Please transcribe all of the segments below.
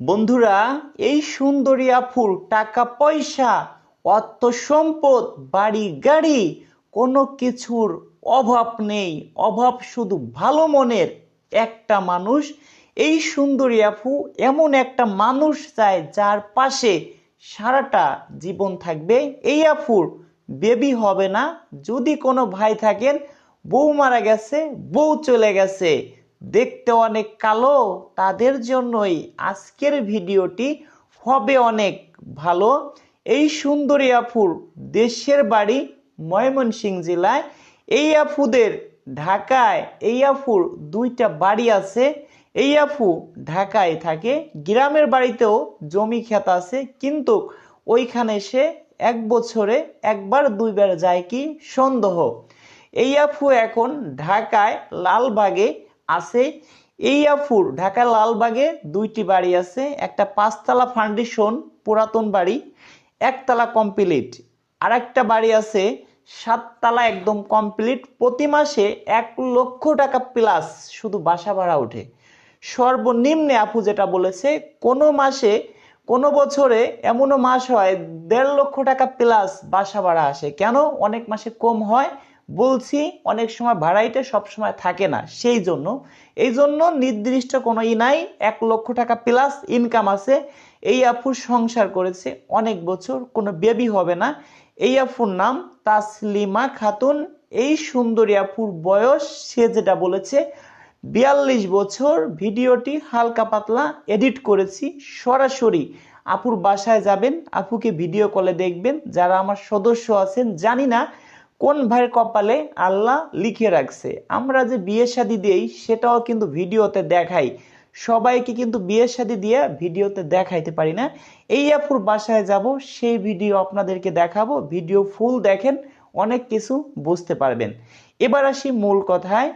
বন্ধুরা, এই সুন্দরী আফুর টাকা, পয়সা, অর্থ সম্পদ, বাড়ি, গাড়ি, কোনো কিছুর অভাব নেই। অভাব শুধু ভালো মনের একটা মানুষ। এই সুন্দরী আপু এমন একটা মানুষ চায় যার পাশে সারাটা জীবন থাকবে। এই আফুর বেবি হবে না। যদি কোনো ভাই থাকেন, বউ মারা গেছে, বউ চলে গেছে। দেখতে অনেক কালো, তাদের জন্যই আজকের ভিডিওটি হবে অনেক ভালো। এই সুন্দরী আফুর দেশের বাড়ি ময়মনসিংহ জেলায়। এই আফুদের ঢাকায়, এই আফুর দুইটা বাড়ি আছে। এই আফু ঢাকায় থাকে, গ্রামের বাড়িতেও জমি ক্ষেত আছে, কিন্তু ওইখানে সে এক বছরে একবার, দুইবার যায় কি সন্দেহ। এই আফু এখন ঢাকায়, লালবাগে আছে। এই আফুর ঢাকার লালবাগে দুইটি বাড়ি আছে। একটা পাঁচতলা ফাউন্ডেশন, পুরাতন বাড়ি, একতলা কমপ্লিট। আর একটা বাড়ি আছে, সাততলা একদম কমপ্লিট। প্রতি মাসে এক লক্ষ টাকা প্লাস শুধু বাসা ভাড়া ওঠে। সর্বনিম্নে আপু যেটা বলেছে, কোনো মাসে, কোনো বছরে এমনও মাস হয়, দেড় লক্ষ টাকা প্লাস বাসা ভাড়া আসে। কেন? অনেক মাসে কম হয় বলছি, অনেক সময় ভাড়াইটা সব সময় থাকে না, সেই জন্য। এই জন্য নির্দিষ্ট কোনো ই নাই, এক লক্ষ টাকা প্লাস ইনকাম আছে। এই আফুর সংসার করেছে অনেক বছর, কোনো বেবি হবে না। এই আফুর নাম তাসলিমা খাতুন। এই সুন্দরী আফুর বয়স, সে যেটা বলেছে, বিয়াল্লিশ বছর, ভিডিওটি হালকা পাতলা এডিট করেছি, সরাসরি আপুর বাসায় যাবেন, আপুকে ভিডিও কলে দেখবেন। যারা আমার সদস্য আছেন, জানি না কোন ভাইয়ের কপালে আল্লাহ লিখে রাখছে? আমরা যে বিয়ে শাদি দিই, সেটাও কিন্তু ভিডিওতে দেখাই। সবাইকে কিন্তু বিয়ে শাদি দিয়ে ভিডিওতে দেখাইতে পারি না। এই আপুর বাসায় যাব, সেই ভিডিও আপনাদেরকে দেখাবো। ভিডিও ফুল দেখেন, অনেক কিছু বুঝতে পারবেন। এবার আসি মূল কথায়।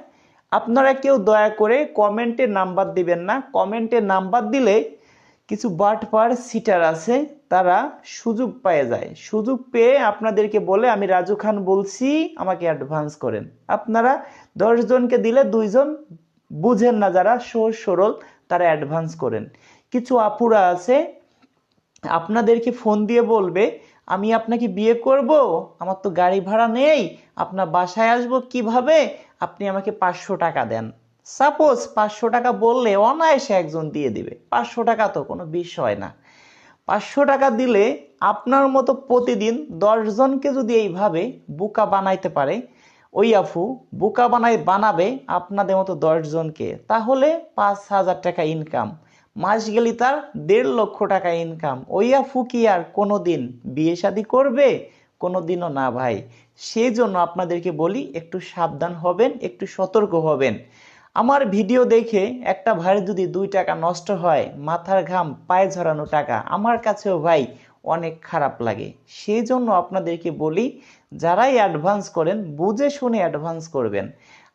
আপনারা কেউ দয়া করে কমেন্টে নাম্বার দিবেন না। কমেন্টে নাম্বার দিলে কিছু বাটপার সিটার আছে, তারা সুযোগ পেয়ে যায়। সুযোগ পেয়ে আপনাদেরকে বলে, আমি রাজু খান বলছি, আমাকে অ্যাডভান্স করেন। আপনারা দশজনকে দিলে দুইজন বুঝেন না যারা সহজ সরল, তারা অ্যাডভান্স করেন। কিছু আপুরা আছে, আপনাদেরকে ফোন দিয়ে বলবে, আমি আপনাকে বিয়ে করব, আমার তো গাড়ি ভাড়া নেই, আপনার বাসায় আসব কীভাবে? আপনি আমাকে পাঁচশো টাকা দেন। সাপোজ পাঁচশো টাকা বললে অনায়াসে একজন দিয়ে দিবে। পাঁচশো টাকা তো কোনো বিষয় না। পাঁচশো টাকা দিলে আপনার মতো প্রতিদিন দশজনকে যদি এইভাবে বুকা বানাইতে পারে, ওই আফু বুকা বানাই বানাবে আপনাদের মতো দশজনকে তাহলে পাঁচ হাজার টাকা ইনকাম মাস গেলে তার দেড় লক্ষ টাকা ইনকাম ওই আফু কি আর কোনো দিন বিয়ে শাদি করবে? কোনো দিনও না ভাই। সেই জন্য আপনাদেরকে বলি, একটু সাবধান হবেন, একটু সতর্ক হবেন। আমার ভিডিও দেখে একটা ভাইয়ের যদি দুই টাকা নষ্ট হয়, মাথার ঘাম, পায়ে ঝরানো টাকা, আমার কাছেও ভাই অনেক খারাপ লাগে। সেই জন্য আপনাদেরকে বলি, যারাই অ্যাডভান্স করেন, বুঝে শুনে অ্যাডভান্স করবেন।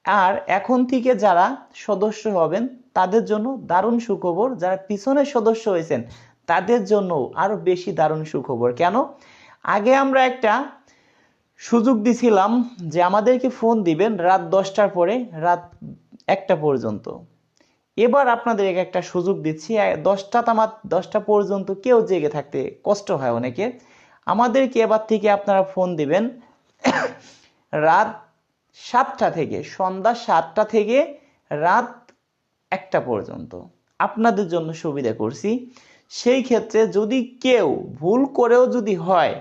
আর এখন থেকে যারা সদস্য হবেন, তাদের জন্য দারুণ সুখবর, যারা পিছনের সদস্য হয়েছেন, তাদের জন্য আরও বেশি দারুণ সুখবর। কেন? আগে আমরা একটা সুযোগ দিছিলাম যে আমাদেরকে ফোন দিবেন রাত দশটার পরে, রাত একটা পর্যন্ত। এবার আপনাদের একটা সুযোগ দিচ্ছি দশটা তামাত, দশটা পর্যন্ত কেউ জেগে থাকতে কষ্ট হয় অনেকে। আমাদেরকে এবার থেকে আপনারা ফোন দিবেন। রাত সাতটা থেকে, সন্ধ্যা সাতটা থেকে রাত একটা পর্যন্ত। আপনাদের জন্য সুবিধা করছি। সেই ক্ষেত্রে যদি কেউ ভুল করেও যদি হয়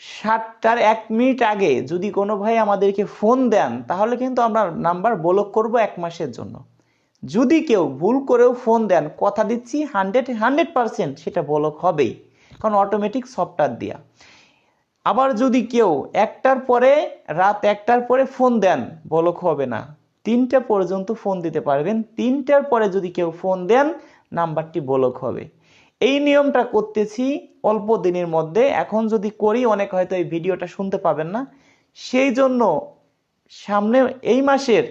সাতটার এক মিনিট আগে যদি কোনো ভাই আমাদেরকে ফোন দেন, তাহলে কিন্তু আমরা নাম্বার ব্লক করব এক মাসের জন্য। যদি কেউ ভুল করেও ফোন দেন, কথা দিচ্ছি হান্ড্রেড হান্ড্রেড পারসেন্ট সেটা ব্লক হবেই, কারণ অটোমেটিক সফটওয়্যার দেওয়া আবার যদি কেউ একটার পরে, রাত একটার পরে ফোন দেন ব্লক হবে না। তিনটা পর্যন্ত ফোন দিতে পারবেন। তিনটার পরে যদি কেউ ফোন দেন নাম্বারটি ব্লক হবে। এই নিয়মটা করতেছি অল্প দিনের মধ্যে। এখন যদি করি, অনেক হয়তো এই ভিডিওটা শুনতে পাবেন না। সেই জন্য সামনে এই মাসের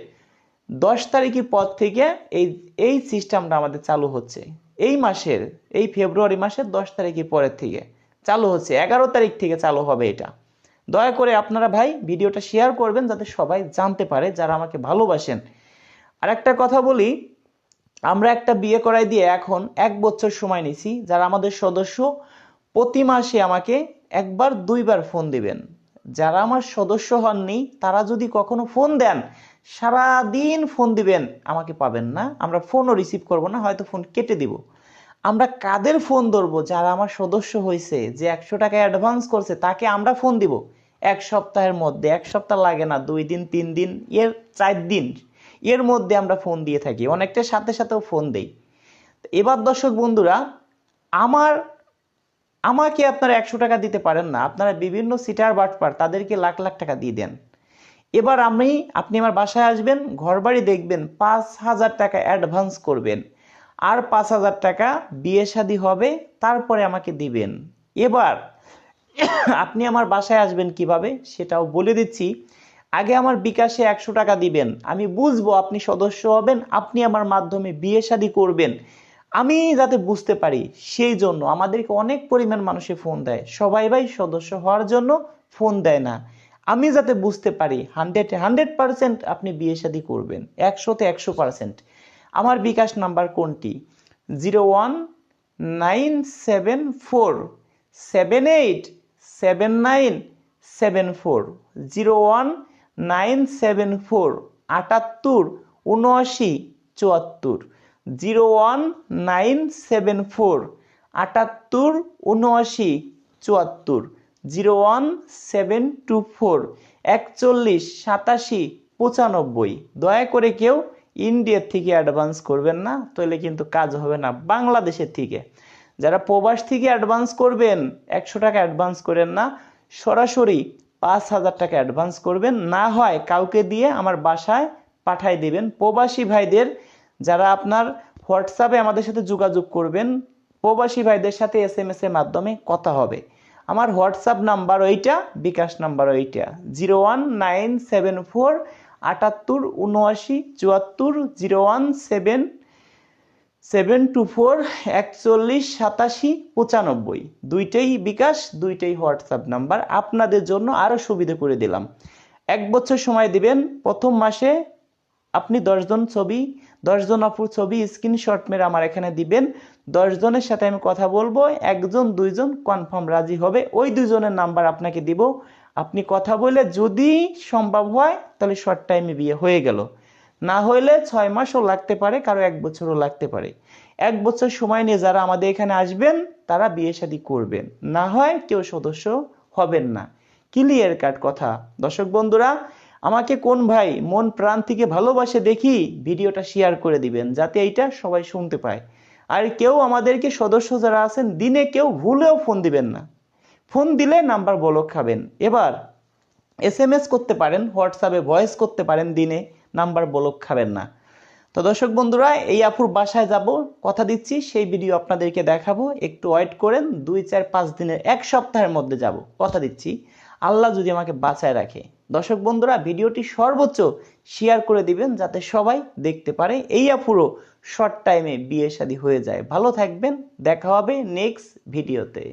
দশ তারিখের পর থেকে এই এই সিস্টেমটা আমাদের চালু হচ্ছে। এই মাসের, এই ফেব্রুয়ারি মাসের দশ তারিখের পরের থেকে চালু হচ্ছে। এগারো তারিখ থেকে চালু হবে এটা। দয়া করে আপনারা ভাই ভিডিওটা শেয়ার করবেন যাতে সবাই জানতে পারে, যারা আমাকে ভালোবাসেন। আর একটা কথা বলি আমরা একটা বিয়ে করাই দিয়ে এখন এক বছর সময় নিছি, যারা আমাদের সদস্য, প্রতি মাসে আমাকে একবার, দুইবার ফোন দিবেন। যারা আমার সদস্য হননি, তারা যদি কখনো ফোন দেন সারা দিন ফোন দিবেন, আমাকে পাবেন না। আমরা ফোনও রিসিভ করব না, হয়তো ফোন কেটে দিব। আমরা কাদের ফোন ধরবো? যারা আমার সদস্য হয়েছে যে একশো টাকা অ্যাডভান্স করছে, তাকে আমরা ফোন দিব। এক সপ্তাহের মধ্যে, এক সপ্তাহ লাগে না, দুই দিন, তিন দিন, এর চার দিন। এর মধ্যে আমরা ফোন দিয়ে থাকি, অনেকটার সাথে সাথেও ফোন দেই। এবার দর্শক বন্ধুরা, আমার, আমাকে আপনারা একশো টাকা দিতে পারেন না, আপনারা বিভিন্ন সিটার বাটপার তাদেরকে লাখ লাখ টাকা দিয়ে দেন। এবার আমি, আপনি আমার বাসায় আসবেন, ঘরবাড়ি দেখবেন, পাঁচ হাজার টাকা অ্যাডভান্স করবেন, আর পাঁচ হাজার টাকা বিয়ে শাদী হবে, তারপরে আমাকে দিবেন। এবার, আপনি আমার বাসায় আসবেন কীভাবে, সেটাও বলে দিচ্ছি। আগে আমার বিকাশে একশো টাকা দিবেন। আমি বুঝব আপনি সদস্য হবেন, আপনি আমার মাধ্যমে বিয়ে শাদী করবেন। আমি যাতে বুঝতে পারি, সেই জন্য আমাদেরকে অনেক পরিমাণ মানুষে ফোন দেয়। সবাই ভাই সদস্য হওয়ার জন্য ফোন দেয় না। আমি যাতে বুঝতে পারি হান্ড্রেড হান্ড্রেড পার্সেন্ট আপনি বিয়ে শাদী করবেন, একশোতে একশো পার্সেন্ট আমার বিকাশ নাম্বার কোনটি? Zero one nine seven four seven eight seven nine seven four zero one nine seven four, আটাত্তর, উনআশি, চুয়াত্তর। Zero one nine seven four, আটাত্তর, উনআশি, চুয়াত্তর। Zero one seven two four, একচল্লিশ, সাতাশি, পঁচানব্বই। দয়া করে কেউ ইন্ডিয়ার থেকে অ্যাডভান্স করবেন না, তাহলে কিন্তু কাজ হবে না বাংলাদেশের থেকে। যারা প্রবাস থেকে অ্যাডভান্স করবেন, একশো টাকা অ্যাডভান্স করেন না, সরাসরি পাঁচ হাজার টাকা অ্যাডভান্স করবেন। না হয় কাউকে দিয়ে আমার বাসায় পাঠাই দেবেন। প্রবাসী ভাইদের যারা আপনার হোয়াটসঅ্যাপে আমাদের সাথে যোগাযোগ করবেন, প্রবাসী ভাইদের সাথে এস এম এস এর মাধ্যমে কথা হবে। আমার হোয়াটসঅ্যাপ নাম্বার ওইটা, বিকাশ নাম্বার ওইটা। Zero one nine seven four আটাত্তর উনআশি চুয়াত্তর, zero one seven seven two four, একচল্লিশ, সাতাশি, পঁচানব্বই। দুইটাই বিকাশ, দুইটাই হোয়াটসঅ্যাপ নাম্বার। আপনাদের জন্য আরও সুবিধা করে দিলাম। এক বছর সময় দিবেন। প্রথম মাসে আপনি দশজন ছবি, দশজন অপুর ছবি স্ক্রিনশট মেরে আমার এখানে দিবেন। দশজনের সাথে আমি কথা বলব। একজন, দুইজন কনফার্ম রাজি হবে। ওই দুজনের নাম্বার আপনাকে দিব। আপনি কথা বলে যদি সম্ভব হয়, তাহলে শর্ট টাইমে বিয়ে হয়ে গেল। না হইলে ছয় মাসও লাগতে পারে, কারও এক বছরও লাগতে পারে। এক বছর সময় নিয়ে যারা আমাদের এখানে আসবেন, তারা বিয়ে শাদী করবেন। না হয় কেউ সদস্য হবেন না। ক্লিয়ার কাট কথা। দর্শক বন্ধুরা, আমাকে কোন ভাই মন প্রাণ থেকে ভালোবাসে দেখি ভিডিওটা শেয়ার করে দিবেন, যাতে এইটা সবাই শুনতে পায়। আর কেউ আমাদেরকে সদস্য যারা আছেন, দিনে কেউ ভুলেও ফোন দিবেন না। ফোন দিলে নাম্বার বলক খাবেন। এবার এস করতে পারেন হোয়াটসঅ্যাপে ভয়েস করতে পারেন দিনে। নাম্বার বলক খাবেন না। তো দর্শক বন্ধুরা, এই আপুর বাসায় যাব, কথা দিচ্ছি, সেই ভিডিও আপনাদেরকে দেখাবো, একটু ওয়েট করেন, দুই, চার, পাঁচ দিনের, এক সপ্তাহের মধ্যে যাব, কথা দিচ্ছি। আল্লাহ যদি আমাকে বাঁচায় রাখে। দর্শক বন্ধুরা, ভিডিওটি সর্বোচ্চ শেয়ার করে দিবেন, যাতে সবাই দেখতে পারে, এই আপুরও শর্ট টাইমে বিয়ে শাদী হয়ে যায়। ভালো থাকবেন, দেখা হবে নেক্সট ভিডিওতে